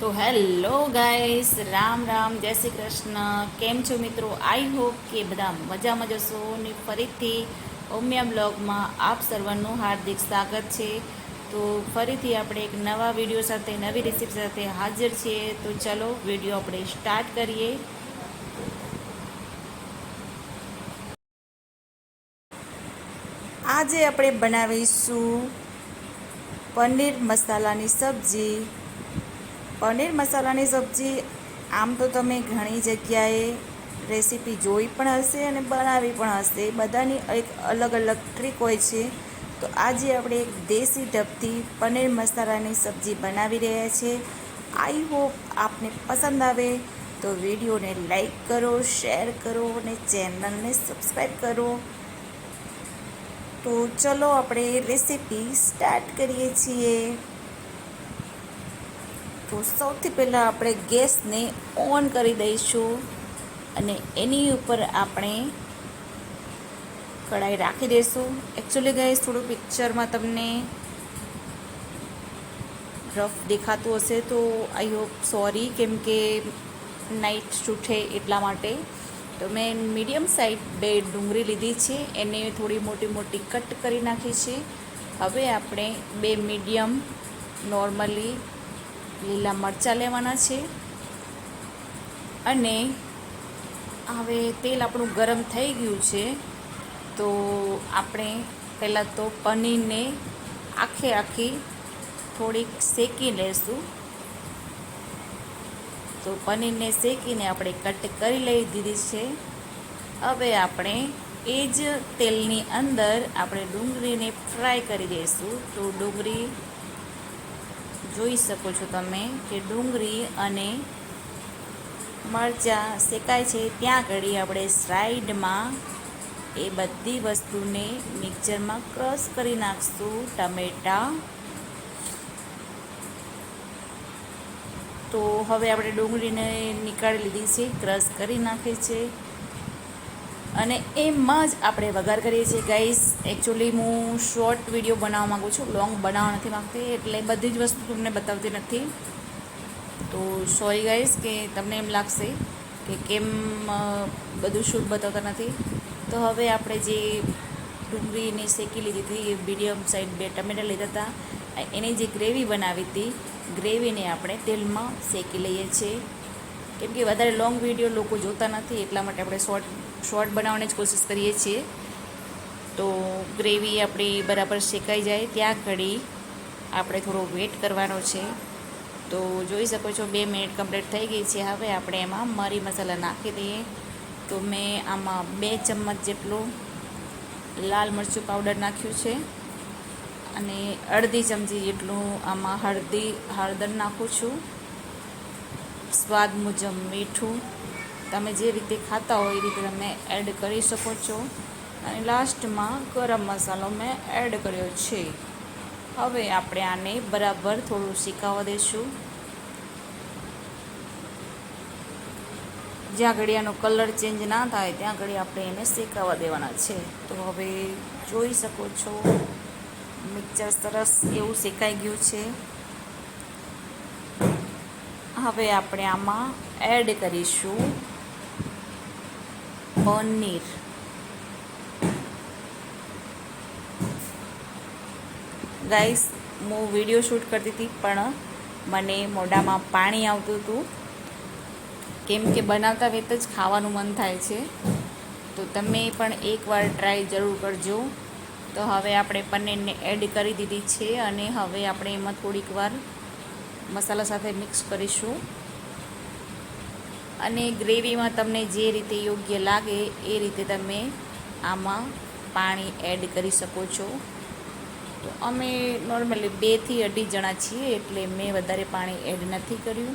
તો hello guys, Ram Ram, જય શ્રી કૃષ્ણ. કેમ છો મિત્રો? આઈ હોપ કે બધા મજામાં જશો ને ફરીથી ઓમ્યા બ્લોગમાં આપ સર્વનું હાર્દિક સ્વાગત છે. તો ફરીથી આપણે એક નવા વીડિયો સાથે, નવી રેસીપી સાથે હાજર છીએ. તો ચલો વીડિયો આપણે સ્ટાર્ટ કરીએ. આજે આપણે બનાવીશું પનીર મસાલાની સબ્જી. પનીર મસાલાની સબ્જી, આમ તો તમે ઘણી જગ્યાએ રેસીપી જોઈ પણ હશે અને બનાવી પણ હશે. બધાની એક અલગ અલગ ટ્રીક હોય છે. તો આજે આપણે એક દેશી ઢબથી પનીર મસાલાની સબ્જી બનાવી રહ્યા છીએ આઈ હોપ આપને પસંદ આવે. તો વિડીયોને લાઈક કરો, શેર કરો અને ચેનલને સબસ્ક્રાઈબ કરો. તો ચલો આપણે રેસીપી સ્ટાર્ટ કરીએ છીએ. તો સૌથી પહેલાં આપણે ગેસને ઓન કરી દઈશું અને એની ઉપર આપણે કઢાઈ રાખી દઈશું. એકચ્યુઅલી ગેસ થોડું પિક્ચરમાં તમને રફ દેખાતું હશે તો આઈ હોપ સોરી કેમ કે નાઇટ શૂટ એટલા માટે. તો મેં મીડિયમ સાઈઝ બે ડુંગળી લીધી છે, એને થોડી મોટી મોટી કટ કરી નાખી છે. હવે આપણે બે મીડિયમ નોર્મલી લીલા મરચાં લેવાના છે. અને હવે તેલ આપણું ગરમ થઈ ગયું છે, તો આપણે પહેલાં તો પનીરને આખે આખી થોડીક શેકી લેશું. તો પનીરને શેકીને આપણે કટ કરી લઈ દીધી છે. હવે આપણે એ જ તેલની અંદર આપણે ડુંગળીને ફ્રાય કરી દઈશું. તો ડુંગળી જોઈ શકો છો તમે કે ડુંગળી અને મરચાં શેકાય છે. ત્યાં ઘડી આપણે સાઈડમાં એ બધી વસ્તુને મિક્સરમાં ક્રશ કરી નાખશું. ટમેટાં. તો હવે આપણે ડુંગળીને નીકાળી લીધી છે. ક્રશ કરી નાખી છે. અને એમાં જ આપણે વઘાર કરીએ છીએ. ગાઈસ એકચ્યુઅલી હું શોર્ટ વીડિયો બનાવવા માગું છું. લોંગ બનાવવા નથી માગતી, એટલે બધી જ વસ્તુ તમને બતાવતી નથી. તો સોરી ગાઈસ કે તમને એમ લાગશે કે કેમ બધું શૂટ બતાવતા નથી. તો હવે આપણે જે ડુંગળીને શેકી લીધી હતી, એ મીડિયમ સાઈડ બે ટમેટા લીધા હતા. એની જે ગ્રેવી બનાવી હતી ગ્રેવીને આપણે તેલમાં શેકી લઈએ છીએ. કેમ કે વધારે લોંગ વીડિયો લોકો જોતા નથી, એટલા માટે આપણે શોર્ટ શોર્ટ બનાવવાની જ કોશિશ કરીએ છીએ. તો ગ્રેવી આપણી બરાબર શેકાઈ જાય ત્યાં ઘડી આપણે થોડો વેટ કરવાનો છે. તો જોઈ શકો છો, બે મિનિટ કમ્પ્લીટ થઈ ગઈ છે. હવે આપણે એમાં મરી મસાલા નાખી દઈએ. તો મેં આમાં બે ચમચ જેટલું લાલ મરચું પાવડર નાખ્યું છે. અને અડધી ચમચી જેટલું આમાં હળદી, હળદર નાખું છું. સ્વાદ મુજબ મીઠું તમે જે રીતે ખાતા હોય એ રીતે તમે એડ કરી શકો છો. અને લાસ્ટમાં ગરમ મસાલો મેં એડ કર્યો છે. હવે આપણે આને બરાબર થોડું શેકાવા દઈશું જ્યાં ઘડી આનો કલર ચેન્જ ના થાય, ત્યાં ઘડી આપણે એને શેકાવા દેવાના છે. તો હવે જોઈ શકો છો. મિક્સર સરસ એવું શેકાઈ ગયું છે. હવે આપણે આમાં એડ કરીશું પનીર. ગાઈસ હું વીડિયો શૂટ કરતી હતી, પણ મને મોઢામાં પાણી આવતું હતું. કેમ કે બનાવતા વેત જ ખાવાનું મન થાય છે. તો તમે પણ એકવાર ટ્રાય જરૂર કરજો. તો હવે આપણે પનીરને એડ કરી દીધી છે અને હવે આપણે એમાં થોડીક વાર મસાલા સાથે મિક્સ કરીશું. અને ગ્રેવીમાં તમને જે રીતે યોગ્ય લાગે એ રીતે તમે આમાં પાણી એડ કરી શકો છો. તો અમે નોર્મલી બેથી અઢી જણા છીએ એટલે મેં વધારે પાણી એડ નથી કર્યું.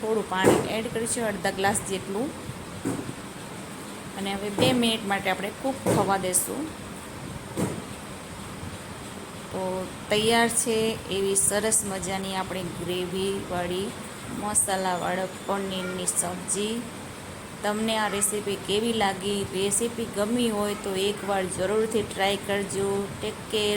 થોડું પાણી એડ કરીશું, અડધા ગ્લાસ જેટલું. અને હવે બે મિનિટ માટે આપણે કૂક થવા દેશું. તો તૈયાર છે એવી સરસ મજાની આપણે ગ્રેવીવાળી મસાલાવાળા પનીરની સબ્જી. તમને આ રેસીપી કેવી લાગી? રેસીપી ગમી હોય તો એકવાર જરૂરથી ટ્રાય કરજો. Take care